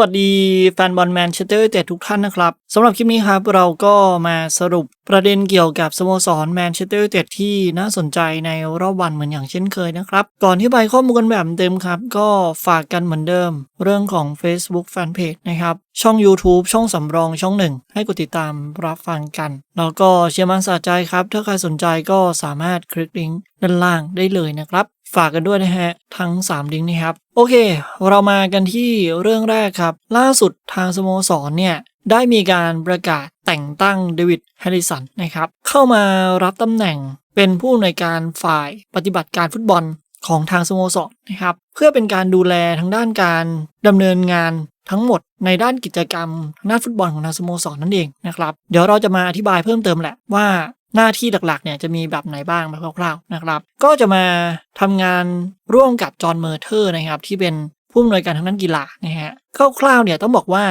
วัสดีแฟนบอลแมนเชสเตอร์ยูไนเต็ดทุกท่านนะครับสำหรับคลิปนี้ครับเราก็มาสรุปประเด็นเกี่ยวกับสโมสรแมนเชสเตอร์ยูไนเต็ดที่น่าสนใจในรอบวันเหมือนอย่างเช่นเคยนะครับ ก่อนที่ไปข้อมูลกันแบบเต็มครับ ก็ฝากกันเหมือนเดิม เรื่องของ Facebook Fanpage นะครับ ช่อง YouTube ช่องสำรองช่องหนึ่งให้กดติดตามรับฟังกัน แล้วก็เชียร์มันสะใจครับ ถ้าใครสนใจก็สามารถคลิกลิงก์ด้านล่างได้เลยนะครับ ฝากกันด้วยนะฮะ ทั้ง 3 ลิงก์นะครับ โอเค เรามากันที่เรื่องแรกครับ ล่าสุดทางสโมสรเนี่ย ได้มีการประกาศแต่งตั้งเดวิดแฮริสันนะครับ เข้ามารับตำแหน่งเป็นผู้อำนวยการฝ่ายปฏิบัติการฟุตบอลของทางสโมสรนะครับ เพื่อเป็นการดูแลทางด้านการดำเนินงานทั้งหมดในด้านกิจกรรมทางด้านฟุตบอลของทางสโมสรนั่นเองนะครับ เดี๋ยวเราจะมาอธิบายเพิ่มเติมแหละว่า หน้าที่หลักๆเนี่ยจะมีแบบไหนบ้างแบบคร่าวๆนะครับ ก็จะมาทำงานร่วมกับจอห์นเมอร์เทอร์นะครับ ที่เป็นผู้อำนวยการทางด้านกีฬานะฮะคร่าวๆเนี่ยต้องบอกว่า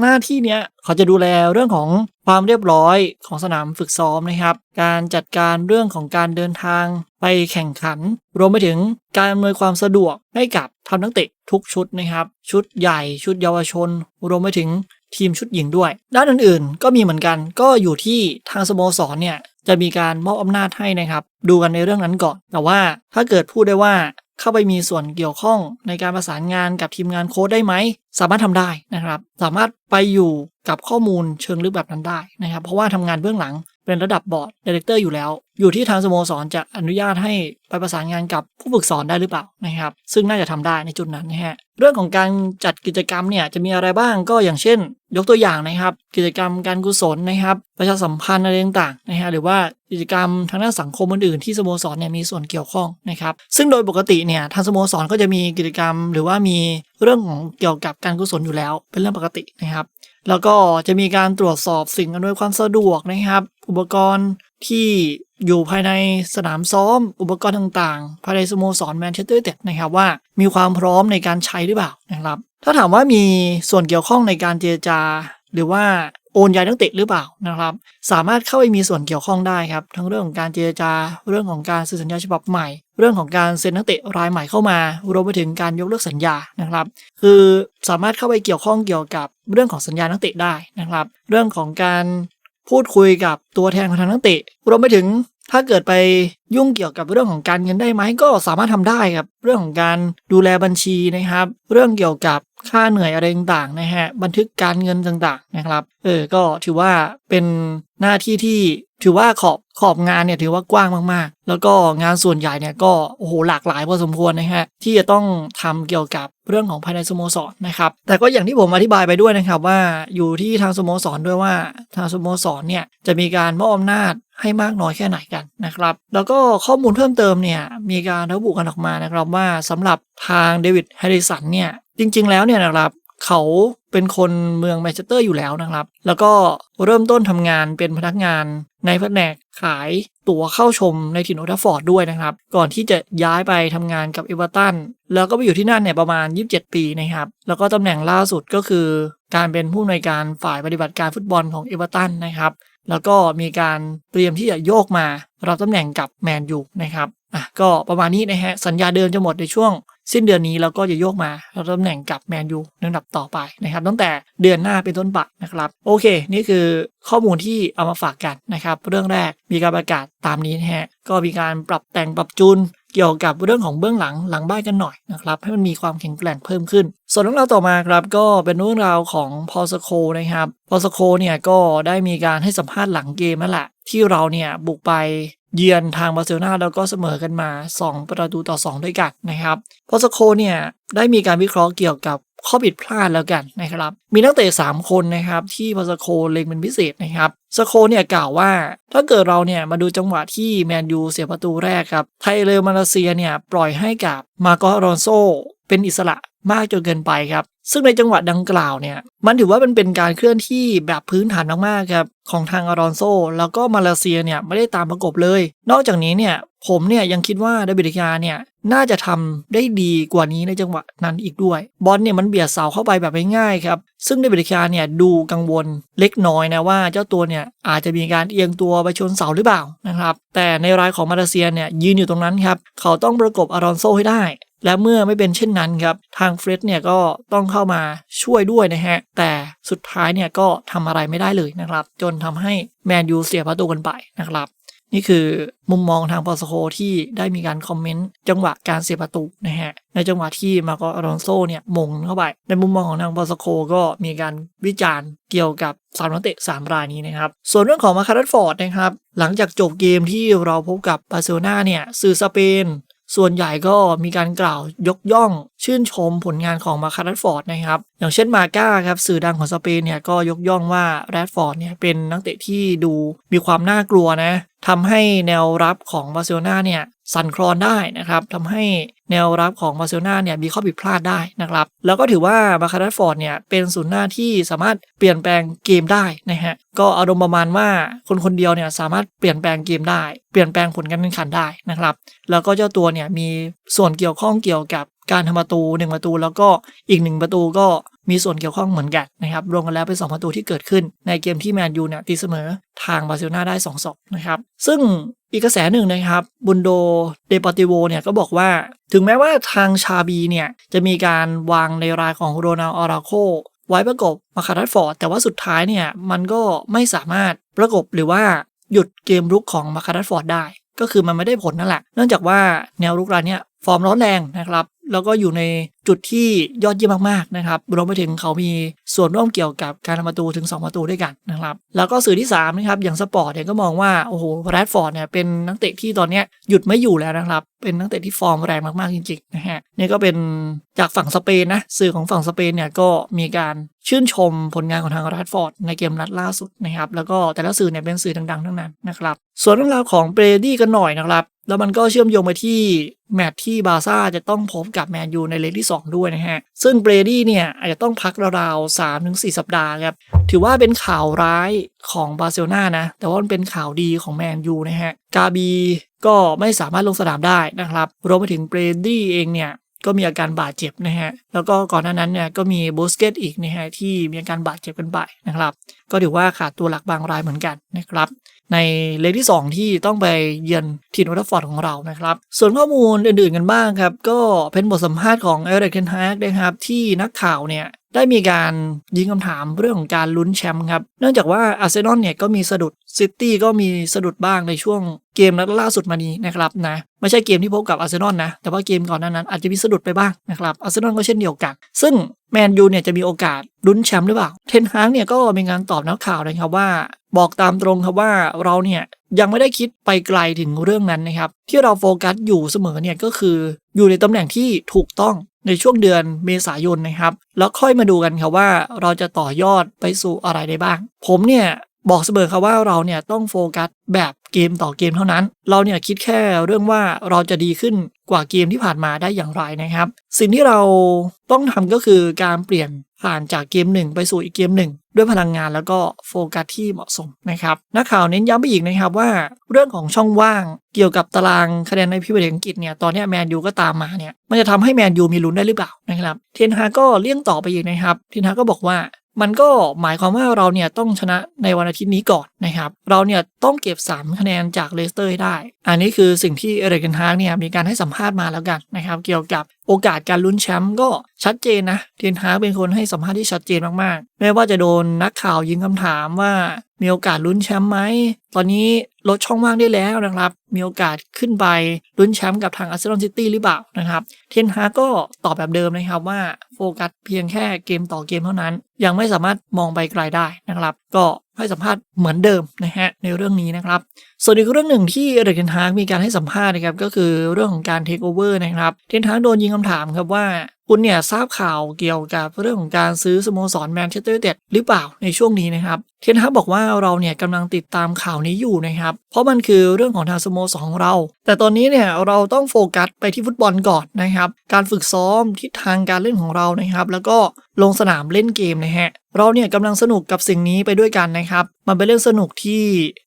หน้าที่เนี้ยเขาจะดูแลเรื่องของความเรียบร้อยของสนามฝึกซ้อมนะครับ การจัดการเรื่องของการเดินทางไปแข่งขัน รวมไปถึงการอำนวยความสะดวกให้กับทัพนักเตะทุกชุดนะครับ ชุดใหญ่ชุดเยาวชน รวมไปถึง ทีมชุดหญิงด้วย ด้านอื่นๆ ก็มีเหมือนกันก็อยู่ที่ทางสโมสรเนี่ยจะมีการมอบอำนาจให้นะครับ ดูกันในเรื่องนั้นก่อน แต่ว่าถ้าเกิดพูดได้ว่าเข้าไปมีส่วนเกี่ยวข้องในการประสานงานกับทีมงานโค้ดได้ไหม สามารถทำได้นะครับ สามารถไปอยู่กับข้อมูลเชิงลึกแบบนั้นได้นะครับ เพราะว่าทำงานเบื้องหลัง เป็นระดับบอร์ดดีเลกเตอร์อยู่แล้ว อยู่ที่ทางสโมสรจะอนุญาตให้ไปประสานงานกับผู้ฝึกสอนได้หรือเปล่านะครับ ซึ่งน่าจะทำได้ในจุดนั้นนะฮะเรื่องของการจัดกิจกรรมเนี่ยจะมีอะไรบ้างก็อย่างเช่น ยกตัวอย่างนะครับ กิจกรรมการกุศลนะครับ ประชาสัมพันธ์อะไรต่างๆนะฮะหรือว่ากิจกรรมทางด้านสังคมอื่นๆที่สโมสรเนี่ยมีส่วนเกี่ยวข้องนะครับ ซึ่งโดยปกติเนี่ยทางสโมสรก็จะมีกิจกรรม หรือว่ามีเรื่องของเกี่ยวกับการกุศลอยู่แล้ว เป็นเรื่องปกตินะครับแล้วก็จะมีการตรวจสอบสิ่งอำนวยความสะดวกนะครับ อุปกรณ์ที่อยู่ภายในสนามซ้อม อุปกรณ์ต่างๆ ภายในสโมสรแมนเชสเตอร์เต็ดนะครับว่ามีความพร้อมในการใช้หรือเปล่านะครับ ถ้าถามว่ามีส่วนเกี่ยวข้องในการเจรจา หรือว่า โอนย้ายนักเตะหรือเปล่านะครับ สามารถเข้าไปมีส่วนเกี่ยวข้องได้ครับ ทั้งเรื่องของการเจรจา เรื่องของการซื้อสัญญาฉบับใหม่ เรื่องของการเซ็นนักเตะรายใหม่เข้ามารวมไปถึงการยกเลิกสัญญานะครับ คือสามารถเข้าไปเกี่ยวข้องเกี่ยวกับเรื่องของสัญญานักเตะได้นะครับ เรื่องของการพูดคุยกับตัวแทนของทางนักเตะรวมไปถึงถ้าเกิดไปยุ่งเกี่ยวกับเรื่องของการเงินได้ไหมก็สามารถทำได้ครับ เรื่องของการดูแลบัญชีนะครับ เรื่องเกี่ยวกับ ค่าเหนื่อยอะไรต่างๆนะฮะบันทึกการเงินต่างๆนะครับเออก็ถือว่าเป็นหน้าที่ที่ ถือว่าขอบขอบงานเนี่ยถือว่ากว้างมากๆ แล้วก็งานส่วนใหญ่เนี่ยก็โอ้โหหลากหลายพอสมควรนะฮะที่จะต้องทำเกี่ยวกับเรื่องของภายในสโมสรนะครับแต่ก็อย่างที่ผมอธิบายไปด้วยนะครับว่าอยู่ที่ทางสโมสรด้วยว่าทางสโมสรเนี่ยจะมีการมอบอำนาจให้มากน้อยแค่ไหนกันนะครับ แล้วก็ข้อมูลเพิ่มเติมเนี่ยมีการระบุกันออกมานะครับว่าสำหรับทางเดวิดแฮร์ริสันเนี่ยจริงๆแล้วเนี่ยนะครับ เขาเป็นคนเมืองแมนเชสเตอร์อยู่แล้วนะครับ แล้วก็เริ่มต้นทำงานเป็นพนักงานในแผนกขายตั๋วเข้าชมในถิ่นโอทัฟฟอร์ดด้วยนะครับ ก่อนที่จะย้ายไปทำงานกับเอเวอร์ตัน แล้วก็ไปอยู่ที่นั่นเนี่ยประมาณ 27 ปีนะครับ แล้วก็ตำแหน่งล่าสุดก็คือ การเป็นผู้อำนวยการฝ่ายปฏิบัติการฟุตบอลของเอเวอร์ตันนะครับ แล้วก็มีการเตรียมที่จะโยกมารับตำแหน่งกับแมนยูนะครับอะก็ประมาณนี้นะฮะสัญญาเดิมจะหมดในช่วงสิ้นเดือนนี้แล้วก็จะโยกมารับตำแหน่งกับแมนยูในลำดับต่อไปนะครับตั้งแต่เดือนหน้าเป็นต้นไปนะครับ โอเค นี่คือข้อมูลที่เอามาฝากกันนะครับ เรื่องแรกมีการประกาศตามนี้นะฮะก็มีการปรับแต่งปรับจูน เกี่ยวกับเรื่องของเบื้องหลังหลังบ้านกันหน่อยนะครับให้มันมีความแข็งแกร่งเพิ่มขึ้น ส่วนเรื่องราวต่อมาครับก็เป็นเรื่องราวของพอสโคนะครับพอสโคเนี่ยก็ได้มีการให้สัมภาษณ์หลังเกมนั่นแหละที่เราเนี่ยบุกไป เยือนทางบาร์เซโลนาแล้วก็เสมอกันมา 2 ประตูต่อ 2 ด้วยกันนะครับพอสโคเนี่ยได้มีการวิเคราะห์เกี่ยวกับข้อผิดพลาดแล้วกันนะครับ มีนักเตะ3คนนะครับที่พอสโคเล็งเป็นพิเศษนะครับสโคเนี่ยกล่าวว่า ถ้าเกิดเราเนี่ยมาดูจังหวะที่แมนยูเสียประตูแรกครับไทเลอร์มาเลเซียเนี่ยปล่อยให้กับมาโกอรอนโซเป็นอิสระมากจนเกินไปครับ ซึ่งในจังหวะดังกล่าวเนี่ย มันถือว่ามันเป็นการเคลื่อนที่แบบพื้นฐานมากๆครับของทางอารอนโซ แล้วก็มาเลเซียเนี่ยไม่ได้ตามประกบเลย นอกจากนี้เนี่ยผมเนี่ยยังคิดว่าดาบิดกาเนี่ยน่าจะทำได้ดีกว่านี้ในจังหวะนั้นอีกด้วย บอลเนี่ยมันเบียดเสาเข้าไปแบบง่ายๆครับ ซึ่งดาบิดกาเนี่ยดูกังวลเล็กน้อยนะว่าเจ้าตัวเนี่ยอาจจะมีการเอียงตัวไปชนเสาหรือเปล่านะครับ แต่ในรายของมาเลเซียเนี่ยยืนอยู่ตรงนั้นครับ เขาต้องประกบอารอนโซให้ได้ และเมื่อไม่เป็นเช่นนั้นครับ ทางเฟร็ดเนี่ยก็ต้องเข้ามาช่วยด้วยนะฮะ แต่สุดท้ายเนี่ยก็ทำอะไรไม่ได้เลยนะครับ จนทำให้แมนยูเสียประตูกันไปนะครับ นี่คือมุมมองทางปอสโคที่ได้มีการคอมเมนต์จังหวะการเสียประตูนะฮะ ในจังหวะที่มาโกอรอนโซเนี่ยมงเข้าไป ในมุมมองของทางปอสโคก็มีการวิจารณ์เกี่ยวกับสามนักเตะสามรายนี้นะครับ ส่วนเรื่องของมาคาร์ดฟอร์ดนะครับ หลังจากจบเกมที่เราพบกับบาร์เซโลนาเนี่ยสื่อสเปน ส่วนใหญ่ก็มีการกล่าวยกย่อง ชื่นชมผลงานของมาคาร์ดฟอร์ดนะครับ อย่างเช่นมาก้าครับสื่อดังของสเปนเนี่ยก็ยกย่องว่าแรดฟอร์ดเนี่ยเป็นนักเตะที่ดูมีความน่ากลัวนะทำให้แนวรับของบาร์เซโลนาเนี่ยสั่นคลอนได้นะครับทำให้ แนวรับของบาร์เซโลนาเนี่ยมีข้อผิดพลาดได้นะครับ แล้วก็ถือว่ามาคาร์ดฟอร์ดเนี่ยเป็นศูนย์หน้าที่สามารถเปลี่ยนแปลงเกมได้นะฮะก็อารมณ์ประมาณว่าคนคนเดียวเนี่ยสามารถเปลี่ยนแปลงเกมได้ เปลี่ยนแปลงผลการแข่งขันได้นะครับ แล้วก็เจ้าตัวเนี่ยมีส่วนเกี่ยวข้องเกี่ยวกับการทำประตูหนึ่งประตู แล้วก็อีกหนึ่งประตูก็มีส่วนเกี่ยวข้องเหมือนกันนะครับรวมกันแล้วเป็น 2 ประตูที่เกิดขึ้นในเกมที่แมนยูเนี่ยตีเสมอางบาร์เซโลนาได้2 2นะครับ ซึ่งอีกกระแสหนึ่งนะครับบุนโดเดปอติโวเนี่ยก็บอกว่า ถึงแม้ว่าทางชาบีเนี่ยจะมีการวางในรายของโรนัลออราโคไว้ประกบมาคารัตฟอร์ดแต่ว่าสุดท้ายเนี่ยมันก็ไม่สามารถประกบหรือว่าหยุดเกมรุกของมาคารัตฟอร์ดได้ ก็คือมันไม่ได้ผลนั่นแหละ เนื่องจากว่าแนวรุกรายเนี่ยฟอร์มร้อนแรงนะครับ แล้วก็อยู่ในจุดที่ยอดเยี่ยมมากๆนะครับรวมไปถึงเขามีส่วนร่วมเกี่ยวกับการทำประตูถึง 2 ประตูด้วยกันนะครับ แล้วก็สื่อที่3นะครับอย่างสปอร์ตเนี่ยก็มองว่าโอ้โหแรดฟอร์ดเนี่ยเป็นนักเตะที่ตอนนี้หยุดไม่อยู่แล้วนะครับเป็นนักเตะที่ฟอร์มแรงมากๆจริงๆนะฮะนี่ก็เป็นจากฝั่งสเปนนะสื่อของฝั่งสเปนเนี่ยก็มีการชื่นชมผลงานของทางแรดฟอร์ดในเกมนัดล่าสุดนะครับแล้วก็แต่ละสื่อเนี่ยเป็นสื่อดังๆทั้งนั้นนะครับส่วนเรื่องราวของเบรดี้กันหน่อยนะครับ แล้วมันก็เชื่อมโยงไปที่แมตช์ที่บาร์ซ่าจะต้องพบกับแมนยูในเลกที่ 2 ด้วยนะฮะ ซึ่งเบรดี้เนี่ยอาจจะต้องพักราวๆ3ถึง4สัปดาห์ครับ ถือว่าเป็นข่าวร้ายของบาร์เซโลนานะ แต่ว่ามันเป็นข่าวดีของแมนยูนะฮะ กาบีก็ไม่สามารถลงสนามได้นะครับ รวมไปถึงเบรดี้เองเนี่ยก็มีอาการบาดเจ็บนะฮะ แล้วก็ก่อนหน้านั้นเนี่ยก็มีบูสเกตอีกนะฮะที่มีอาการบาดเจ็บกันไปนะครับ ก็ถือว่าขาดตัวหลักบางรายเหมือนกันนะครับ ในเลกที่ 2 ที่ต้องไปเยือนทีมวัตฟอร์ดของเรานะครับ ส่วนข้อมูลอื่นๆกันบ้างครับ ก็เป็นบทสัมภาษณ์ของเอริกเทนฮากนะครับ ที่นักข่าวเนี่ย ได้มีการยิงคำถามเรื่องของการลุ้นแชมป์ครับ เนื่องจากว่าอาร์เซนอลเนี่ยก็มีสะดุดซิตี้ก็มีสะดุดบ้างในช่วงเกมนัดล่าสุดมานี้นะครับนะไม่ใช่เกมที่พบกับอาร์เซนอลนะ แต่ว่าเกมก่อนนั้นอาจจะมีสะดุดไปบ้างนะครับอาร์เซนอลก็เช่นเดียวกัน ซึ่งแมนยูเนี่ยจะมีโอกาสลุ้นแชมป์หรือเปล่า เทนฮากเนี่ยก็มีการตอบนักข่าวนะครับว่า บอกตามตรงครับว่าเราเนี่ยยังไม่ได้คิดไปไกลถึงเรื่องนั้นนะครับที่เราโฟกัสอยู่เสมอเนี่ยก็คืออยู่ในตำแหน่งที่ถูกต้อง ในช่วงเดือนเมษายนนะครับ แล้วค่อยมาดูกันครับว่าเราจะต่อยอดไปสู่อะไรได้บ้าง ผมเนี่ยบอกเสมอครับว่าเราเนี่ยต้องโฟกัสแบบเกมต่อเกมเท่านั้น เราเนี่ยคิดแค่เรื่องว่าเราจะดีขึ้นกว่าเกมที่ผ่านมาได้อย่างไรนะครับ สิ่งที่เราต้องทำก็คือการเปลี่ยน ผ่านจากเกมหนึ่งไปสู่อีกเกมหนึ่งด้วยพลังงานแล้วก็โฟกัสที่เหมาะสมนะครับนักข่าวเน้นย้ำไปอีกนะครับว่าเรื่องของช่องว่างเกี่ยวกับตารางคะแนนในพิเศษอังกฤษเนี่ยตอนนี้แมนยูก็ตามมาเนี่ยมันจะทำให้แมนยูมีลุ้นได้หรือเปล่านะครับเทนฮาก็เลี่ยงต่อไปอีกนะครับเทนฮาก็บอกว่ามันก็หมายความว่าเราเนี่ยต้องชนะในวันอาทิตย์นี้ก่อนนะครับ เราเนี่ยต้องเก็บ 3 คะแนนจากเลสเตอร์ให้ได้ อันนี้คือสิ่งที่เอริกเทนฮากเนี่ยมีการให้สัมภาษณ์มาแล้วกันนะครับ เกี่ยวกับ โอกาสการลุ้นแชมป์ก็ชัดเจนนะ เทนฮาเป็นคนให้สัมภาษณ์ที่ชัดเจนมากๆไม่ว่าจะโดนนักข่าวยิงคำถามว่ามีโอกาสลุ้นแชมป์ไหม ตอนนี้ลดช่องว่างได้แล้วนะครับ มีโอกาสขึ้นไปลุ้นแชมป์กับทางอาร์เซนอลซิตี้หรือเปล่านะครับ เทนฮาก็ตอบแบบเดิมนะครับว่าโฟกัสเพียงแค่เกมต่อเกมเท่านั้น ยังไม่สามารถมองไปไกลได้นะครับ ก็ ให้สัมภาษณ์เหมือนเดิมนะฮะในเรื่องนี้นะครับ ส่วนอีกเรื่องหนึ่งที่เรกเทนฮากมีการให้สัมภาษณ์นะครับก็คือเรื่องของการเทคโอเวอร์นะครับเทนฮากโดนยิงคำถามครับว่า คุณเนี่ยทราบข่าวเกี่ยวกับเรื่องของการซื้อสโมสรแมนเชสเตอร์ยูไนเต็ดหรือเปล่าในช่วงนี้นะครับเทนฮากบอกว่าเราเนี่ยกำลังติดตามข่าวนี้อยู่นะครับ เพราะมันคือเรื่องของทางสโมสรของเรา แต่ตอนนี้เนี่ยเราต้องโฟกัสไปที่ฟุตบอลก่อนนะครับ การฝึกซ้อมทิศทางการเล่นของเรานะครับ แล้วก็ลงสนามเล่นเกมนะฮะเราเนี่ยกำลังสนุกกับสิ่งนี้ไปด้วยกันนะครับ มันเป็นเรื่องสนุกที่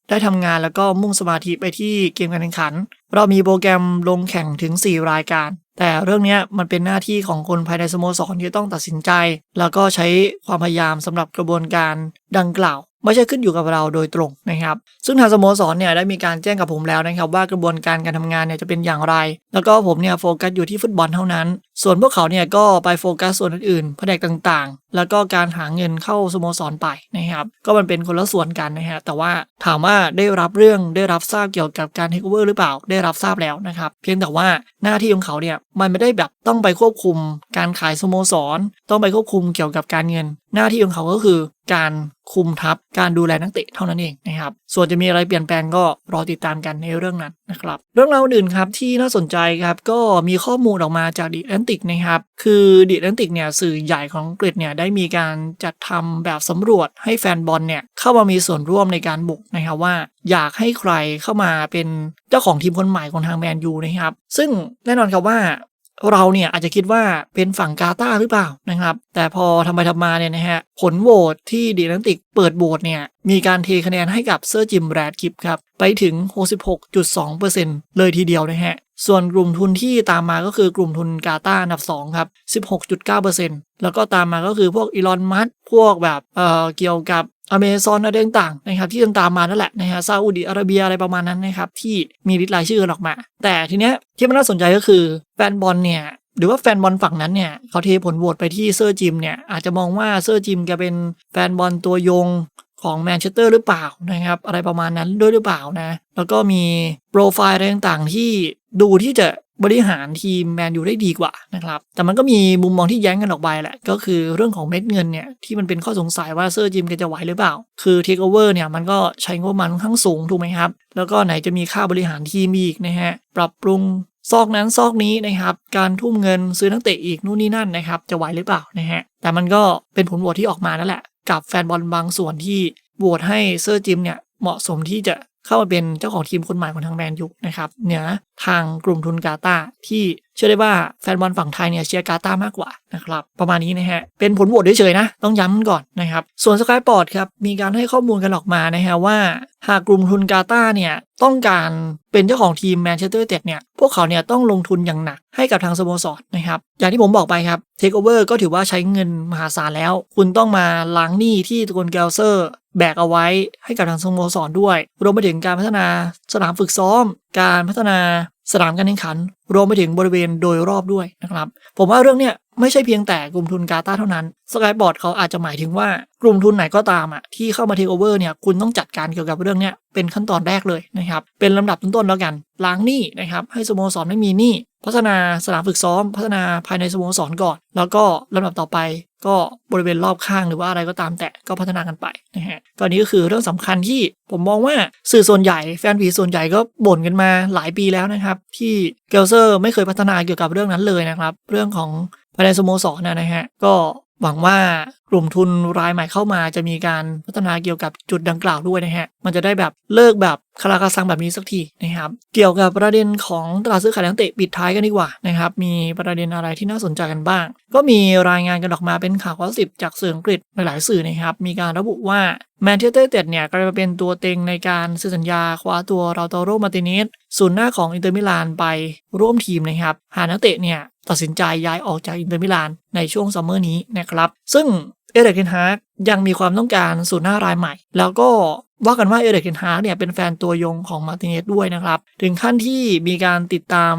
ได้ทำงานแล้วก็มุ่งสมาธิไปที่เกมการแข่งขัน เรามีโปรแกรมลงแข่งถึง 4 รายการ แต่เรื่องนี้มันเป็นหน้าที่ของคนภายในสโมสรที่ต้องตัดสินใจ แล้วก็ใช้ความพยายามสำหรับกระบวนการดังกล่าว ไม่ใช่ขึ้นอยู่กับเราโดยตรงนะครับ ซึ่งทางสโมสรเนี่ยได้มีการแจ้งกับผมแล้วนะครับว่ากระบวนการการทำงานเนี่ยจะเป็นอย่างไร แล้วก็ผมเนี่ยโฟกัสอยู่ที่ฟุตบอลเท่านั้นส่วนพวกเขาเนี่ยก็ไปโฟกัสส่วนอื่นๆแผนกต่างๆ แล้วก็การหาเงินเข้าสโมสรไปนะครับ ก็มันเป็นคนละส่วนกันนะฮะ แต่ว่าถามว่าได้รับเรื่องได้รับทราบเกี่ยวกับการเทคโอเวอร์หรือเปล่า ได้รับทราบแล้วนะครับ เพียงแต่ว่าหน้าที่ของเขาเนี่ยมันไม่ได้แบบต้องไปควบคุม การขายสโมสร ต้องไปควบคุมเกี่ยวกับการเงิน หน้าที่ของเขาก็คือการคุมทัพ การดูแลนักเตะเท่านั้นเองนะครับ ส่วนจะมีอะไรเปลี่ยนแปลงก็รอติดตามกันในเรื่องนั้นนะครับ เรื่องราวอื่นครับที่น่าสนใจครับก็มีข้อมูลออกมาจากดิแอนติกนะครับ คือดิแอนติกเนี่ยสื่อใหญ่ของอังกฤษเนี่ยได้มีการจัดทำแบบสำรวจให้แฟนบอลเนี่ยเข้ามามีส่วนร่วมในการบุกนะครับว่า อยากให้ใครเข้ามาเป็นเจ้าของทีมคนใหม่ของทางแมนยูนะครับ ซึ่งแน่นอนครับว่าเราเนี่ยอาจจะคิดว่าเป็นฝั่งกาตาร์หรือเปล่านะครับ แต่พอทำไปทำมาเนี่ยนะฮะ ผลโหวตที่ดีแลนติกเปิดโหวตเนี่ย มีการเทคะแนนให้กับเซอร์จิมแรดกิฟครับ ไปถึง 66.2%เลยทีเดียวนะฮะ ส่วนกลุ่มทุนที่ตามมาก็คือกลุ่มทุนกาตาร์อันดับ2ครับ16.9%แล้วก็ตามมาก็คือพวกอีลอนมัสพวกแบบเอ่อเกี่ยวกับอเมซอนอะไรต่างๆนะครับที่ตามมานั่นแหละนะฮะซาอุดิอาระเบียอะไรประมาณนั้นนะครับที่มีลิสต์รายชื่อกันออกมา แต่ทีเนี้ยที่มันน่าสนใจก็คือแฟนบอลเนี่ยหรือว่าแฟนบอลฝั่งนั้นเนี่ยเขาเทผลโหวตไปที่เซอร์จิมเนี่ยอาจจะมองว่าเซอร์จิมแกเป็นแฟนบอลตัวยง ของแมนเชสเตอร์หรือเปล่านะครับ อะไรประมาณนั้นด้วยหรือเปล่านะ แล้วก็มีโปรไฟล์อะไรต่างๆ ที่ดูที่จะบริหารทีมแมนยูได้ดีกว่านะครับ แต่มันก็มีมุมมองที่แย้งกันออกไปแหละ ก็คือเรื่องของเม็ดเงินเนี่ย ที่มันเป็นข้อสงสัยว่าเซอร์จิมแกจะไหวหรือเปล่า คือเทคโอเวอร์เนี่ย มันก็ใช้งบประมาณค่อนข้างสูงถูกไหมครับ แล้วก็ไหนจะมีค่าบริหารทีมอีกนะฮะ ปรับปรุงซอกนั้นซอกนี้นะครับ การทุ่มเงินซื้อนักเตะอีกนู่นนี่นั่นนะครับ จะไหวหรือเปล่านะฮะ แต่มันก็เป็นผลโหวตที่ออกมานั่นแหละ กับแฟนบอลบางส่วนที่โหวตให้เซอร์จิมเนี่ยเหมาะสมที่จะเข้ามาเป็นเจ้าของทีมคนใหม่ของทางแมนยูนะครับเหนือทางกลุ่มทุนกาตาที่เชื่อได้ว่าแฟนบอลฝั่งไทยเนี่ยเชียร์กาตามากกว่านะครับประมาณนี้นะฮะเป็นผลโหวตเฉยๆนะ ต้องย้ำก่อนนะครับ ส่วนสกายปอร์ตครับมีการให้ข้อมูลกันออกมานะฮะว่า หากกลุ่มทุนกาตาเนี่ยต้องการเป็นเจ้าของทีมแมนเชสเตอร์เต็ดเนี่ยพวกเขาเนี่ยต้องลงทุนอย่างหนักให้กับทางสโมสรนะครับ อย่างที่ผมบอกไปครับเทคโอเวอร์ก็ถือว่าใช้เงินมหาศาลแล้ว คุณต้องมาล้างหนี้ที่ตะกูลแกลเซอร์ แบกเอาไว้ให้กับทางสโมสรด้วย รวมไปถึงการพัฒนาสนามฝึกซ้อม การพัฒนาสนามการแข่งขัน รวมไปถึงบริเวณโดยรอบด้วยนะครับ ผมว่าเรื่องเนี้ย ไม่ใช่เพียงแต่กลุ่มทุนกาตาร์เท่านั้นสกายบอร์ดเขาอาจจะหมายถึงว่ากลุ่มทุนไหนก็ตามอะที่เข้ามาเทคโอเวอร์เนี่ยคุณต้องจัดการเกี่ยวกับเรื่องเนี้ยเป็นขั้นตอนแรกเลยนะครับ เป็นลำดับต้นๆแล้วกันล้างหนี้นะครับให้สโมสรไม่มีหนี้พัฒนาสนามฝึกซ้อม พัฒนาภายในสโมสรก่อน แล้วก็ลำดับต่อไปก็บริเวณรอบข้างหรือว่าอะไรก็ตามแต่ก็พัฒนากันไปนะฮะก็นี้ก็คือเรื่องสำคัญที่ผมมองว่าสื่อส่วนใหญ่แฟนผีส่วนใหญ่ก็บ่นกันมาหลายปีแล้วนะครับ ที่เกลเซอร์ไม่เคยพัฒนาเกี่ยวกับเรื่องนั้นเลยนะครับ เรื่องของ ภายในสโมสรนะนะฮะก็หวังว่ากลุ่มทุนรายใหม่เข้ามาจะมีการพัฒนาเกี่ยวกับจุดดังกล่าวด้วยนะฮะ มันจะได้แบบเลิกแบบคาราคาซังแบบนี้สักทีนะครับ เกี่ยวกับประเด็นของตลาดซื้อขายนักเตะปิดท้ายกันดีกว่านะครับ มีประเด็นอะไรที่น่าสนใจกันบ้าง ก็มีรายงานกันออกมาเป็นข่าวข้อสิบจากสื่ออังกฤษหลายๆสื่อนะครับ มีการระบุว่าแมนเชสเตอร์เต็ดเนี่ยกลายมาเป็นตัวเต็งในการซื้อสัญญาคว้าตัวเราโตโรมาติเนสศูนย์หน้าของอินเตอร์มิลานไปร่วมทีมนะครับ หานักเตะเนี่ยตัดสินใจย้ายออกจากอินเตอร์มิลานในช่วงซัมเมอร์นี้นะครับ ซึ่ง เอเดกเทนฮากยังมีความต้องการศูนย์หน้ารายใหม่ แล้วก็ว่ากันว่าเอเดกเทนฮากเนี่ยเป็นแฟนตัวยงของมาร์ติเนสด้วยนะครับ ถึงขั้นที่มีการติดตาม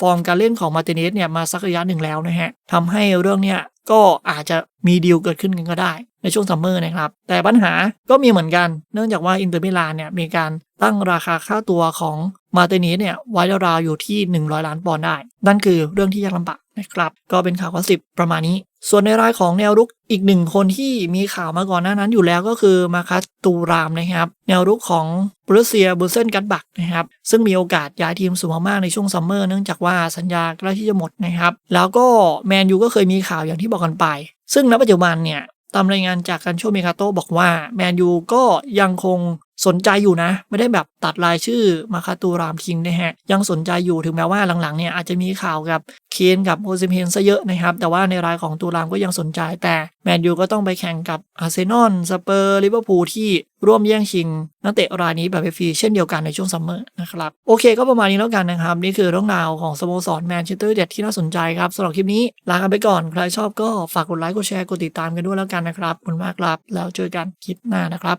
ฟอร์มการเล่นของมาร์ติเนสเนี่ยมาสักระยะหนึ่งแล้วนะฮะทำให้เรื่องเนี้ยก็อาจจะมีดีลเกิดขึ้นกันก็ได้ ในช่วงซัมเมอร์นะครับ แต่ปัญหาก็มีเหมือนกัน เนื่องจากว่าอินเตอร์มิลานเนี่ยมีการตั้งราคาค่าตัวของมาร์ติเนสเนี่ยไว้ราวๆอยู่ที่ 100 ล้านปอนด์ได้ นั่นคือเรื่องที่ยากลำบาก นะครับ ก็เป็นข่าวข้อสิบประมาณนี้ ส่วนในรายของแนวรุกอีกหนึ่งคนที่มีข่าวมาก่อนหน้านั้นอยู่แล้วก็คือมาคัสตูรามนะครับ แนวรุกของบรูเซียบูเซนกัตบักนะครับ ซึ่งมีโอกาสย้ายทีมสูงมากในช่วงซัมเมอร์เนื่องจากว่าสัญญาใกล้ที่จะหมดนะครับ แล้วก็แมนยูก็เคยมีข่าวอย่างที่บอกกันไป ซึ่งณปัจจุบันเนี่ยตามรายงานจากการโชว์เมคาโตบอกว่าแมนยูก็ยังคงสนใจอยู่นะ ไม่ได้แบบตัดรายชื่อมาคาตูรามทิ้งนะฮะ ยังสนใจอยู่ถึงแม้ว่าหลังๆเนี่ยอาจจะมีข่าวกับเคนกับโอซิมเฮนซะเยอะนะครับ แต่ว่าในรายของตูรามก็ยังสนใจ แต่แมนยูก็ต้องไปแข่งกับอาร์เซนอลสเปอร์ลิเวอร์พูลที่ร่วมแย่งชิง นักเตะรายนี้แบบฟรีเช่นเดียวกันในช่วงซัมเมอร์นะครับ โอเคก็ประมาณนี้แล้วกันนะครับ นี่คือเรื่องราวของสโมสรแมนเชสเตอร์เด็ดที่น่าสนใจครับสำหรับคลิปนี้ลากันไปก่อนใครชอบก็ฝากกดไลค์กดแชร์กดติดตามกันด้วยแล้วกันนะครับขอบคุณมากครับแล้วเจอกันคลิปหน้านะครับ